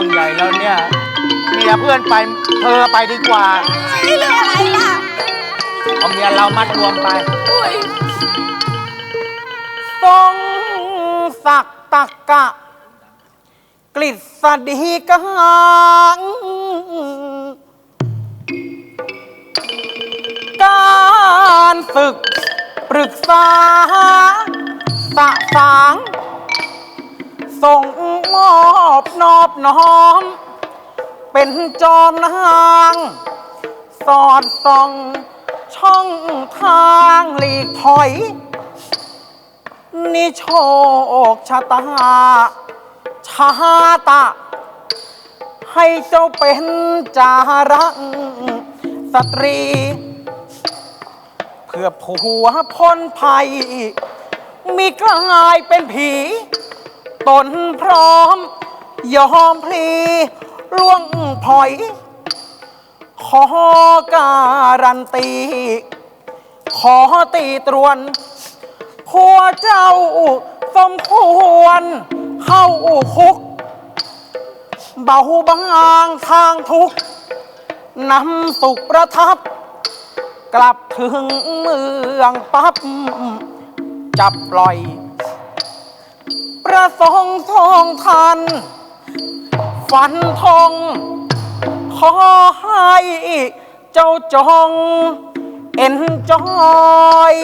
รื่องใหญ่แล้วเนี่ยเมียเพื่อนไปเธอไปดีกว่านี่เรื่องอะไรล่ะเอาเมียเรามัดรวมไปอุ้ยทรงศักดิ์ตะกะ กฤษฎีกังการศึกปรึกษาสะสาง ส่งมอบนอบน้อม เป็นจอมนาง สอดส่อง ช่องทางหลีกถอย นี่โชคชะตา ชาตะ ให้เจ้าเป็นจารักสตรี เพื่อผัวพ้นภัย มีกลายเป็นผี ตนพร้อม ยอมพลีล่วงพลอย ขอการันตี ขอตีตรวนผัวเจ้าสมควรเข้าคุก เบาบางทางทุกนำสุขประทับ กลับถึงเมืองปั๊บจับปล่อย ระสงค์ทองทัน ฝันทองขอให้เจ้าจง เอ็นจอย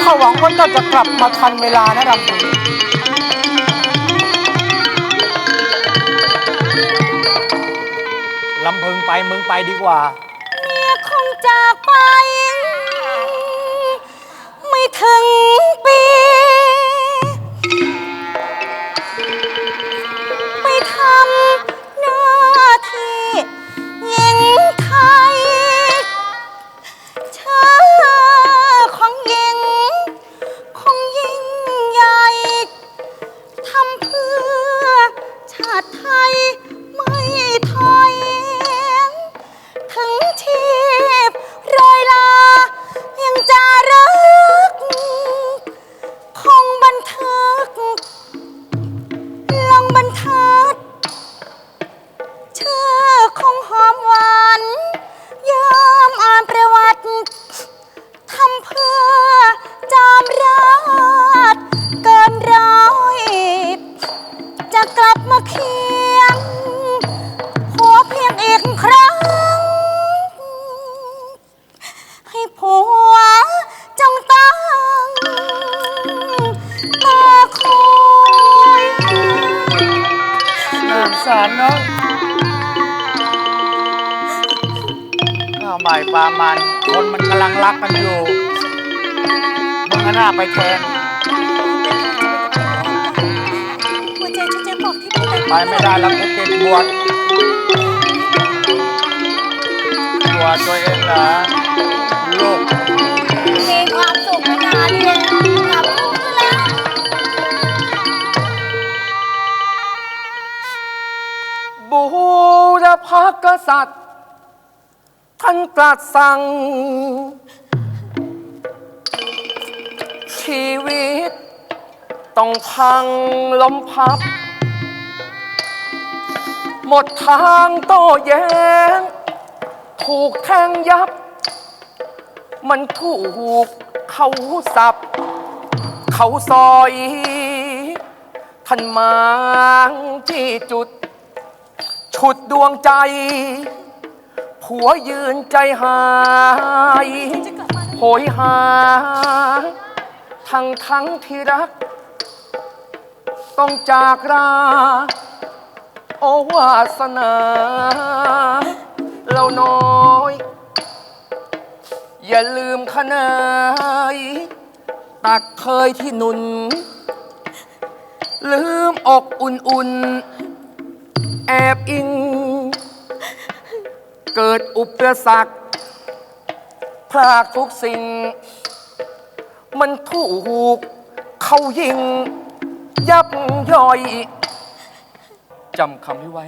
เขาหวังว่าเจ้าจะกลับมาทันเวลานะรำพึงลำพึงไปมึงไปดีกว่าเมียคงจากไป ไม่ถึง คนมันกำลังรักกันอยู่มึงก็น่าไปแทนหัวใจฉันจะบอกที่ไม่ไปไม่ได้แล้วกูติดบวชบวชตัวเองเหรอลูกมีความสุขมานานเลยกลับคุกแล้วบูรพกษัตริย์ ท่านตรัสสั่ง ชีวิต ต้องพังล้มพับ หมดทางโต้แย้ง ถูกแทงยับ มันถูกเขาสับ เขาซอยท่านมาที่จุด ฉุดดวงใจ ผัวยืนใจหายโหยหา ทั้งทั้งที่รัก ต้องจากรา โอวาสนา เราน้อย อย่าลืมขนายตักเคยที่หนุน ลืมอกอุ่นๆ แอบอิง เกิดอุปสรรคพลากทุกสิ่ง มันถูกเขายิง ยับย่อยจำคำนี้ไว้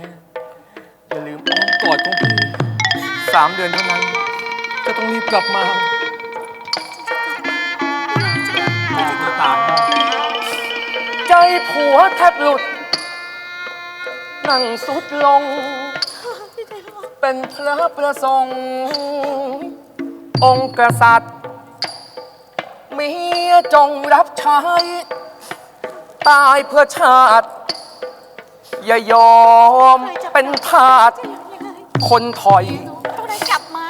อย่าลืมอ้อมกอดของพี่สามเดือนเท่านั้นจะต้องรีบกลับมาตามใจผัวแทบหลุด นั่งสุดลง เป็นพระประสงค์ องค์กษัตริย์ มีจงรับใช้ ตายเพื่อชาติ อย่ายอมเป็นทาสคนถอย ต้องได้กลับมา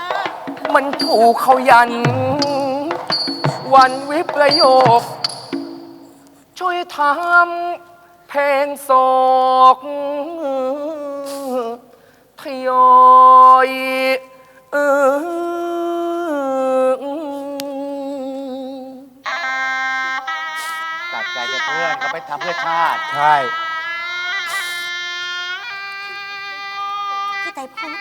มันถูกเขายัน วันวิประโยค ช่วยทำเพลงโศก ทยอยเออตัดใจจะเพื่อนก็ไปทำเพื่อชาติ ใช่ พี่ไตรภพ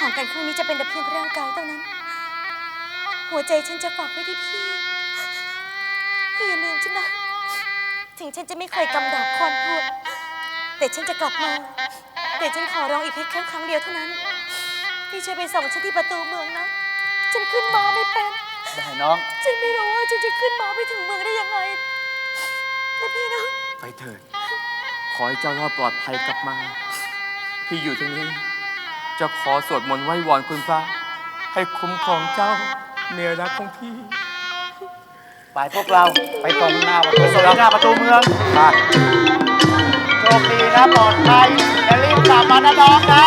ห่างกันครั้งนี้จะเป็นแต่เพียงร่างกายเท่านั้น หัวใจฉันจะฝากไว้ที่พี่ พี่อย่าลืมฉันนะ ถึงฉันจะไม่เคยกำดาบคอนพูด แต่ฉันจะกลับมา แต่ฉันขอร้องอีกเพียงแค่ครั้งเดียวเท่านั้น พี่ช่วยไปส่งฉันที่ประตูเมืองนะ ฉันขึ้นมาไม่เป็น ได้น้อง ฉันไม่รู้ว่าฉันจะขึ้นมาไปถึงเมืองได้ยังไงนะพี่นะ ไปเถิด ขอให้เจ้ารอดปลอดภัยกลับมา พี่อยู่ตรงนี้ จะขอสวดมนต์ไหว้วอนคุณพระให้คุ้มครองเจ้าเมียรักของพี่ ไปพวกเราไปตรงหน้าประตูส่งหน้าประตูเมืองโช คดีนะปลอดภัยและรีบกลับมานะน้องนะ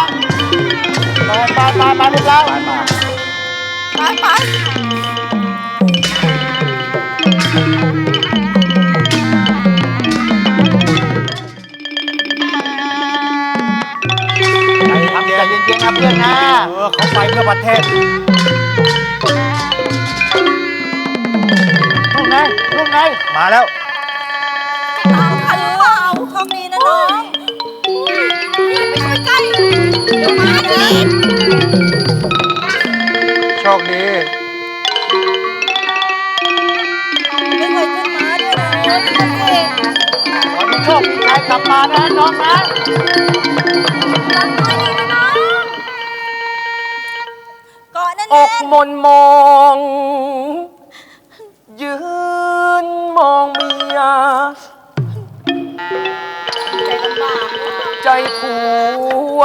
ไปไปไปไปพวกเราไปไปทำใจเย็นๆนะเพื่อนนะเออเขาไปเพื่อประเทศลูกไหนลูกไหนมาแล้ว ลับมานะน้องนะรักน้อยดีนะน้องเกาะแน่นอกมนมอง ยืนมองเมียๆใจลำบากนะใจผัว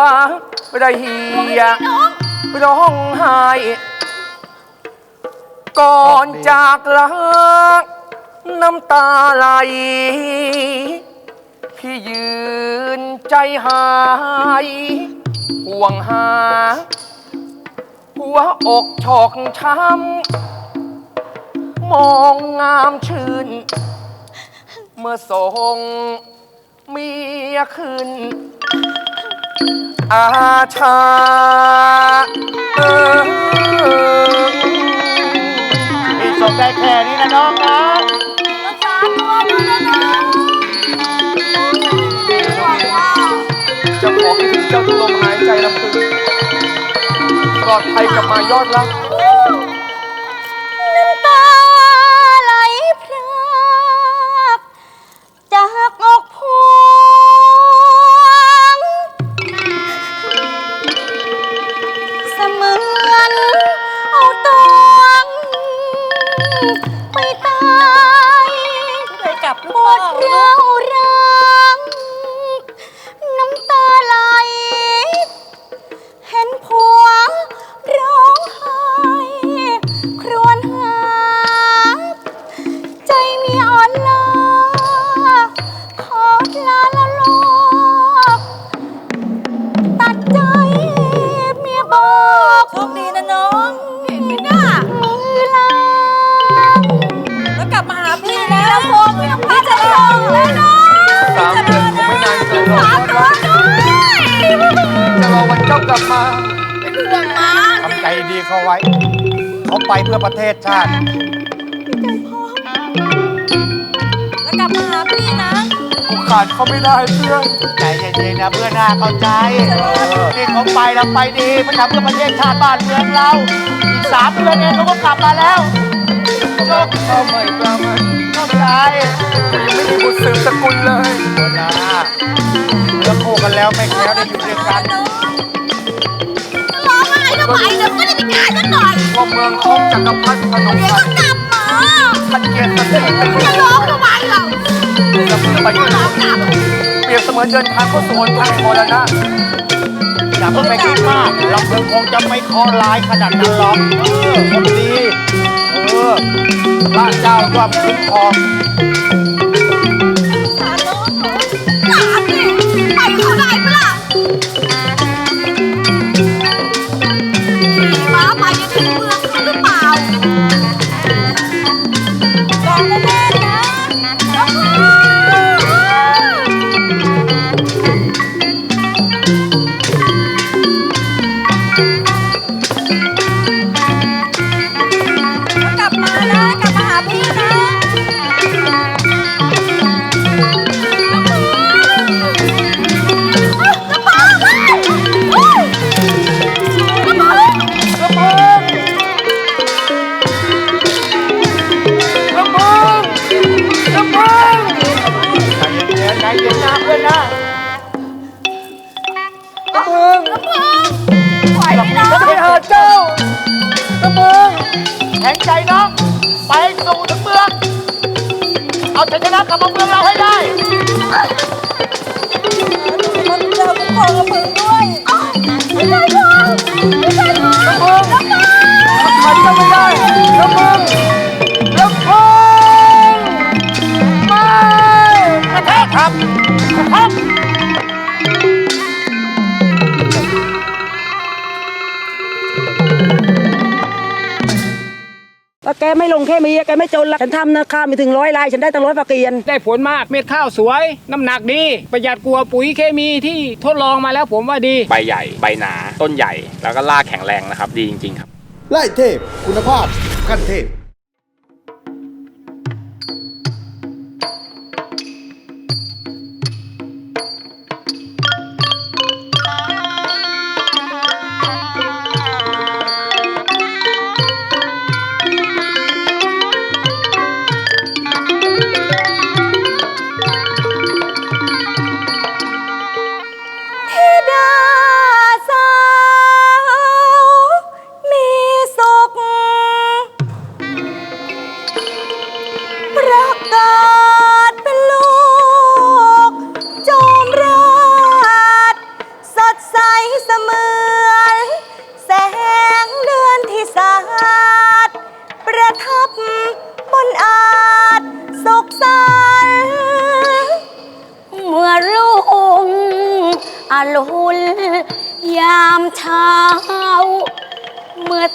ระเหียน้องร้องไห้ก่อนจากลาน้ำตาไหล พี่ยืนใจหาย ห่วงหา หัวอกชอกช้ำ มองงามชื่น เมื่อส่งเมียขึ้น อาชาเออ พี่ส่งได้แค่นี้นะน้องนะ ลอดภัยกลับมายอดรัก น้ำตาไหลพรากจากอกพวง เสมือนเอาตวงไปตายปวดเร้าวรั ปเพื่อประเทศชาติ แล้วกลับมาหาพี่นะกูขาดเขาไม่ได้เพื่อนใจเย็นๆนะเพื่อนนะเข้าใจนี่เขาไปแล้วไปดีมาทำเพื่อประเทศชาติบ้านเมืองเราอีกสามเดือนเองเขาก็กลับมาแล้วโชคเข้าใหม่กลับมาเข้าใจยังไม่มีบุตรสืบสกุลเลยเดี๋ยวนะเลือกคู่กันแล้วไม่แคล้วได้อยู่ด้วยกันร้องอะ ไรทำไมเดี๋ยวก็ได้ไปงานกันหน่อยว่าเมืองของจักรพรรดิพนมเดี๋ยวก็กลับมาท่านเกียรติเสด็จเป็นจะร้องทำไมเราจะไปด้วยเปรียบเสมือนเดินทางเข้าสู่หนทางแห่งมรณะอย่าเพิ่งไปคิดมากลำเพิงคงจะไม่คอลายขนาดนั้นหรอกเออคนดีเออพระเจ้าย่อมคุ้มครอง ลำเพิงไหวนะผมจะไปหาเจ้าลำเพิงแข็งใจน้อง ไปสู่ถึงเมือง เอาชัยชนะกลับมาเมืองเราให้ได้มันเจอผู้กองกับมึงด้วยไม่ใช่ทองไม่ใช่ทองลำเพิงขันจะไม่ได้ลำพิงลำพิงไม่กระแทกครับกระ แทกว่าแกไม่ลงแค่มีแกไม่จนละฉันทำนะข้าวมีถึงร้อยลายฉันได้ตั้งร้อยฝากเกียนได้ผลมากเม็ดข้าวสวย น้ำหนักดี ประหยัดกลัวาปุ๋ยเคมีที่ทดลองมาแล้วผมว่าดี ใบใหญ่ ใบหนา ต้นใหญ่ แล้วก็รากแข็งแรงนะครับ ดีจริง ๆ ครับไล่เทพ คุณภาพขั้นเทพ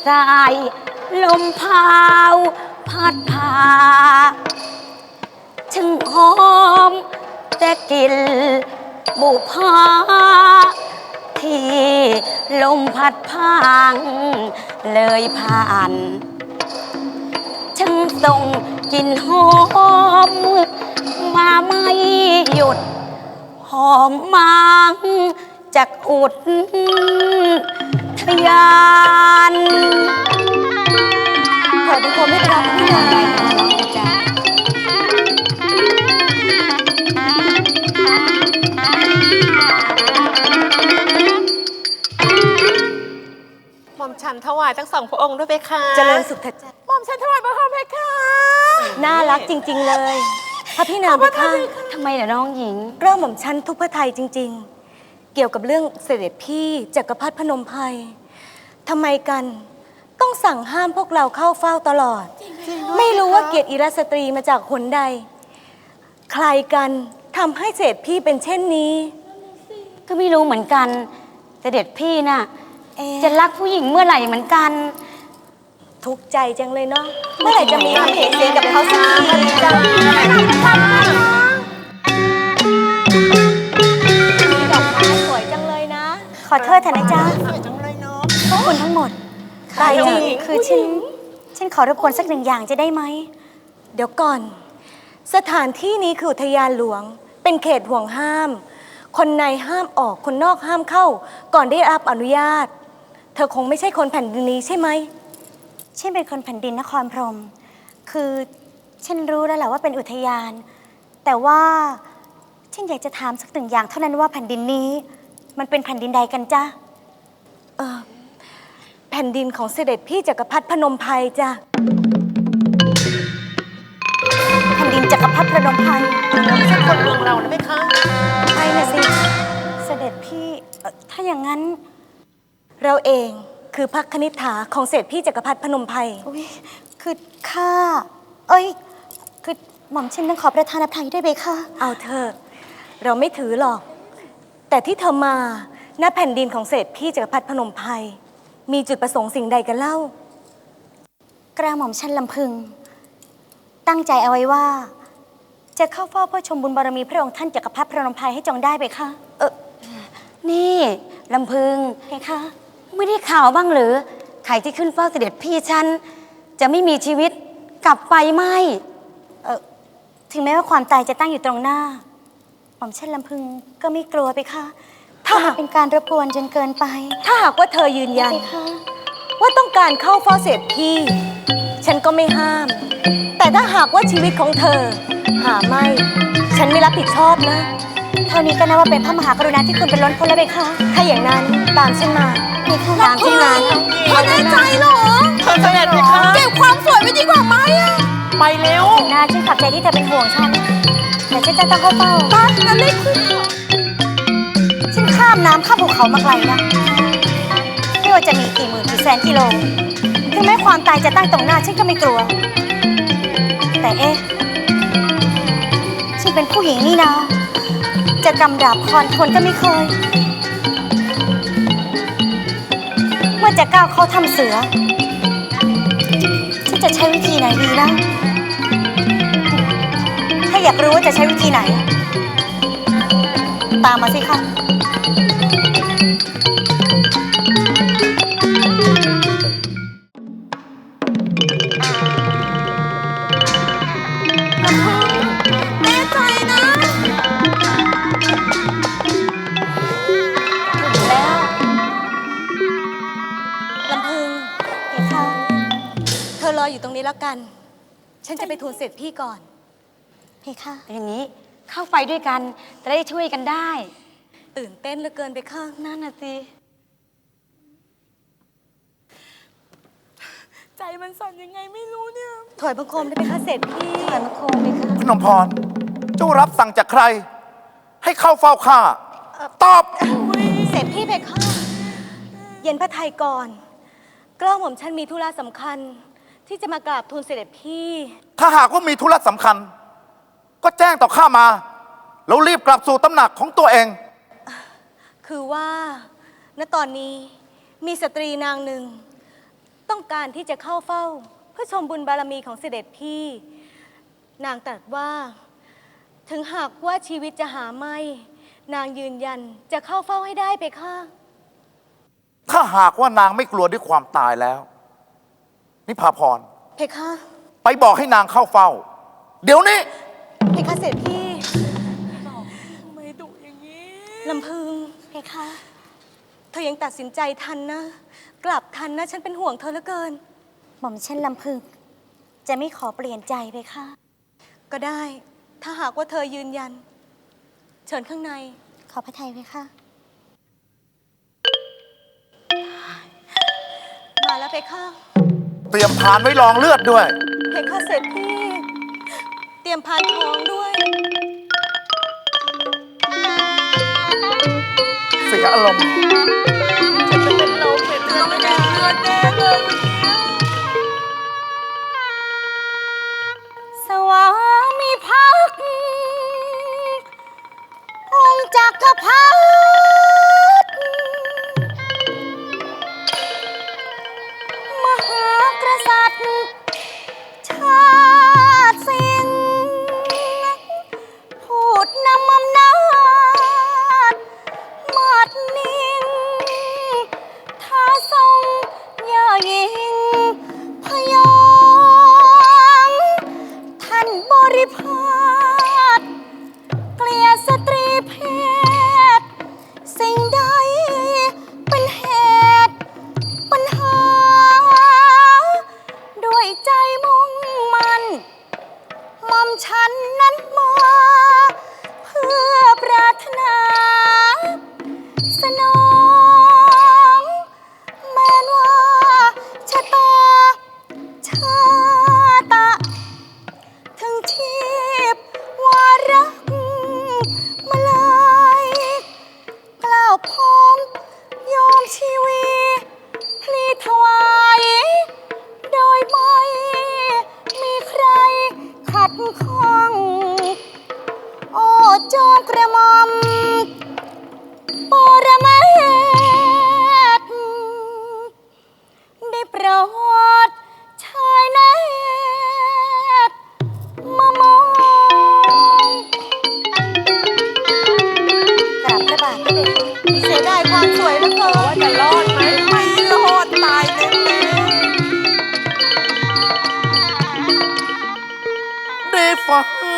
สายลมพาวพัดพาถึงหอมแต่กลิ่นบุพาที่ลมพัดพางเลยผ่านช่างส่งกลิ่นหอมมาไม่หยุด หอมมางจากอุด ทยานขอบคุณไม่เป็นไรไม่เป็นไรจ้ะหม่อมฉันถวายทั้งสองพระองค์ด้วยเพคะเจริญสุขเถิดจ้ะหม่อมฉันถวายพระพรเพคะน่ารักจริง ๆ เลยพระพี่นางเพคะทำไมเหรอน้องหญิง เรื่องหม่อมฉันทุกพระไทยจริง ๆ เกี่ยวกับเรื่องเสด็จพี่จักรพรรดิพนมไพรทำไมกันต้องสั่งห้ามพวกเราเข้าเฝ้าตลอด ไม่รู้ว่าเกียรติอิรสตรีมาจากหนใด ใครกันทำให้เสด็จพี่เป็นเช่นนี้ ก็ไม่รู้เหมือนกันแต่เด็ดพี่น่ะจะรักผู้หญิงเมื่อไหร่เหมือนกัน ทุกข์ใจจังเลยเนาะเมื่อไหร่จะมีความเห็นเสียกับเขาสักทีจ้า อโทษเถอะนะจ๊ะพวกคุณทั้งหมดตายจริงคือฉันฉันขอรบกวนสักหนึ่งอย่างจะได้ไหม เดี๋ยวก่อน สถานที่นี้คืออุทยานหลวง เป็นเขตห่วงห้าม คนในห้ามออกคนนอกห้ามเข้า ก่อนได้รับอนุญาต เธอคงไม่ใช่คนแผ่นดินนี้ใช่ไหมฉันเป็นคนแผ่นดินนครพรหมคือฉันรู้แล้วแหละว่าเป็นอุทยาน แต่ว่าฉันอยากจะถามสักหนึ่งอย่างเท่านั้นว่าแผ่นดินนี้ มันเป็นแผ่นดินใดกันจ๊ะเออแผ่นดินของเสด็จพี่จักรพรรดิพนมไพรจ้ะแผ่นดินจักรพรรดิพนมไพรเราไม่ใช่คนเมืองเรานะเพคะใช่นะสิ เสด็จพี่เอ่อถ้าอย่างนั้น เราเองคือพักคณิษฐาของเสด็จพี่จักรพรรดิพนมไพรอุ้ยคือข้า เอ้ย คือหม่อมฉันต้องขอประทานอภัยด้วยเบค่ะเอาเถอะเราไม่ถือหรอก แต่ที่เธอมาณแผ่นดินของเสด็จพี่จักรพรรดิพนมไพรมีจุดประสงค์สิ่งใดกันเล่า กระหม่อมชันลำพึง ตั้งใจเอาไว้ว่า จะเข้าเฝ้าเพื่อชมบุญบารมีพระองค์ท่านจักรพรรดิพระนมไพรให้จงได้ไปคะเออนี่ลำพึงเพคะไม่ได้ข่าวบ้างหรือใครที่ขึ้นเฝ้าเสด็จพี่ฉันจะไม่มีชีวิตกลับไปไหมเออถึงแม้ว่าความตายจะตั้งอยู่ตรงหน้า หม่อมชันลำพึงก็ไม่กลัวไปคะถ้าหากเป็นการรบกวนจนเกินไปถ้าหากว่าเธอยืนยันว่าต้องการเข้าเฝ้าเสด็จพี่ ฉันก็ไม่ห้าม แต่ถ้าหากว่าชีวิตของเธอ หาไม่ ฉันไม่รับผิดชอบนะ เท่านี้ก็นับว่าเป็นพระมหากรุณาที่คุณเป็นล้นพ้นแล้วเบคะถ้าอย่างนั้นตามฉันมาเบคะตามฉันมาเธอแน่ใจเหรอเธอเสด็จเพคะเก็บความสวยไว้ดีกว่าไหมอะไปเร็ว นาฉันขับใจที่เธอเป็นห่วงฉัน แต่ฉันจะต้องเข้าเฝ้าบ้านนั้นเลยคือฉันข้ามน้ำข้ามภูเขามาไกลนะไม่ว่าจะมีกี่หมื่นกี่แสนกิโลถึงแม้ความตายจะตั้งตรงหน้าฉันก็ไม่กลัว แต่เอ๊ะฉันเป็นผู้หญิงนี่นะ จะกำดาบคอนทนก็ไม่เคย เมื่อจะก้าวเข้าถ้ำเสือฉันจะใช้วิธีไหนดีนะถ้า อยากรู้ว่าจะใช้วิธีไหน ตามมาสิคะแน่ใจนะถึงแล้วลำพึงเห็นค่ะเธอรออยู่ตรงนี้แล้วกัน ฉันจะไปทูลเสร็จพี่ก่อน เพคะ อย่างนี้เข้าไปด้วยกันจะได้ช่วยกันได้ ตื่นเต้นเหลือเกินไปข้างนั่นน่ะสิ ใจมันสั่นยังไงไม่รู้เนี่ย ถอยบังคมได้ไหมคะเสร็จพี่ถอยบังคมไปค่ะพนมพร เจ้ารับสั่งจากใคร ให้เข้าเฝ้าข้าตอบ เสร็จพี่เพคะเย็นพระไทยก่อนกล้องหม่อมฉันมีธุระสำคัญ ที่จะมากราบทูลเสด็จพี่ ถ้าหากว่ามีธุระสำคัญ ก็แจ้งต่อข้ามา แล้วรีบกลับสู่ตำหนักของตัวเอง คือว่า ณ ตอนนี้มีสตรีนางหนึ่ง ต้องการที่จะเข้าเฝ้า เพื่อชมบุญบารมีของเสด็จพี่ นางตรัสว่า ถึงหากว่าชีวิตจะหาไม่ นางยืนยันจะเข้าเฝ้าให้ได้ไปค่ะ ถ้าหากว่านางไม่กลัวด้วยความตายแล้ว นิพาพร เพคะ ไปบอกให้นางเข้าเฝ้า เดี๋ยวนี้เพคะเส ด็จพี่ทำไมดุอย่างนี้ลำพึงเพคะ เธอยังตัดสินใจทันนะ กลับทันนะ ฉันเป็นห่วงเธอเหลือเกิน หม่อมฉันลำพึง จะไม่ขอเปลี่ยนใจเพคะ ก็ได้ ถ้าหากว่าเธอยืนยัน เชิญข้างใน ขอพระไทยเพคะมาแล้วเพคะ เตรียมพานไว้รองเลือดด้วย เพคะเสร็จพี่เต รียมพานทองด้วย เสียอารมณ์จะเป็นลมเป็นเลือดเป็นเลือดแน่เลยสวามีพักองค์จักรพรรดิ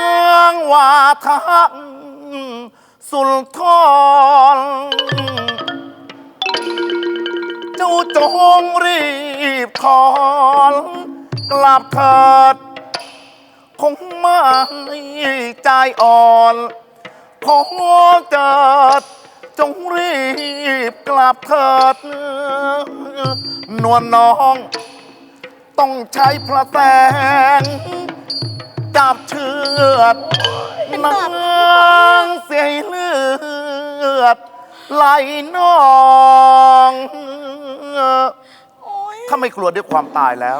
ฟังว่าทักสุลทอนเจ้าจงรีบถอนกลับเถิด คงไม่ใจอ่อนพอเกิดจงรีบกลับเถิด นวลน้อง ต้องใช้พระแสง จับเชือดนางเสียเลือดไหลนองถ้าไม่กลัวด้วยความตายแล้ว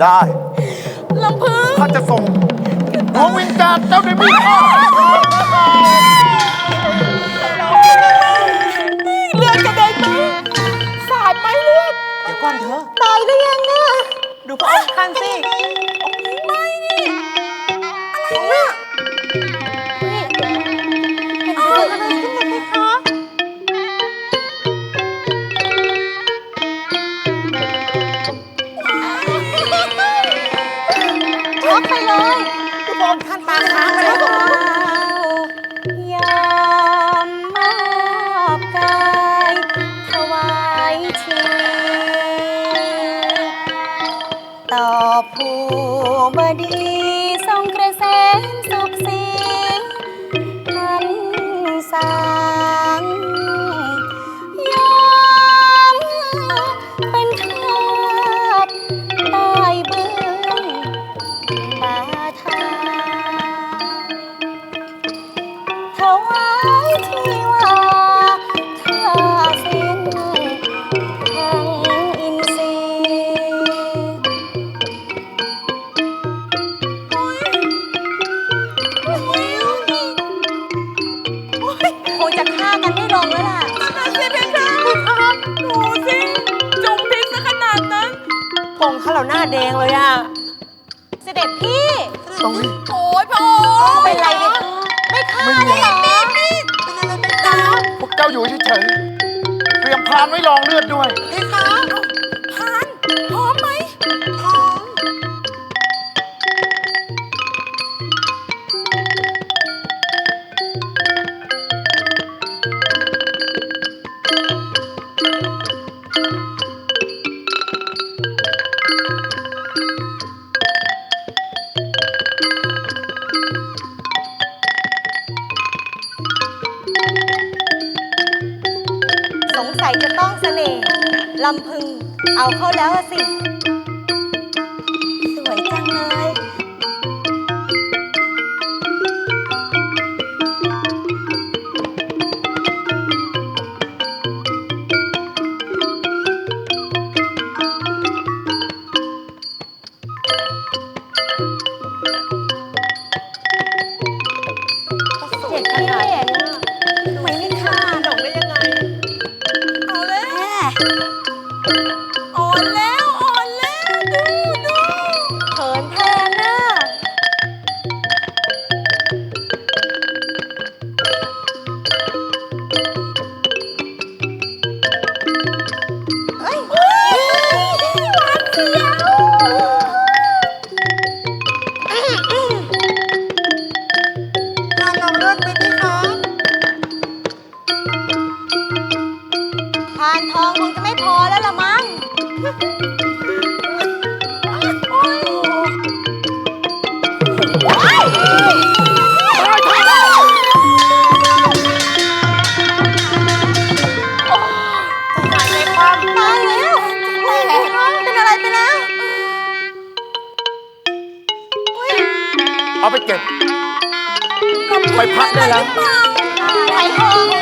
ได้ ลำพึงข้าจะส่งดวงวิญญาณเจ้าด้วยมีดอ้อเลือดกระเด็นไหมสาดไหมเลือด เดี๋ยวก่อนเถอะ ตายหรือยังเนี่ยดูพระองค์ท่านสิ ดูเฉยๆเตรียมพรานไว้รองเลือดด้วยเพคะ เอาเข้าแล้วอะสิ นทองคงจะไม่พอแล้วละมั้งตายแล้วแหมน้องเป็นอะไรไปแล้วเอาไปเก็บ ไปพักได้แล้วไข่ทอง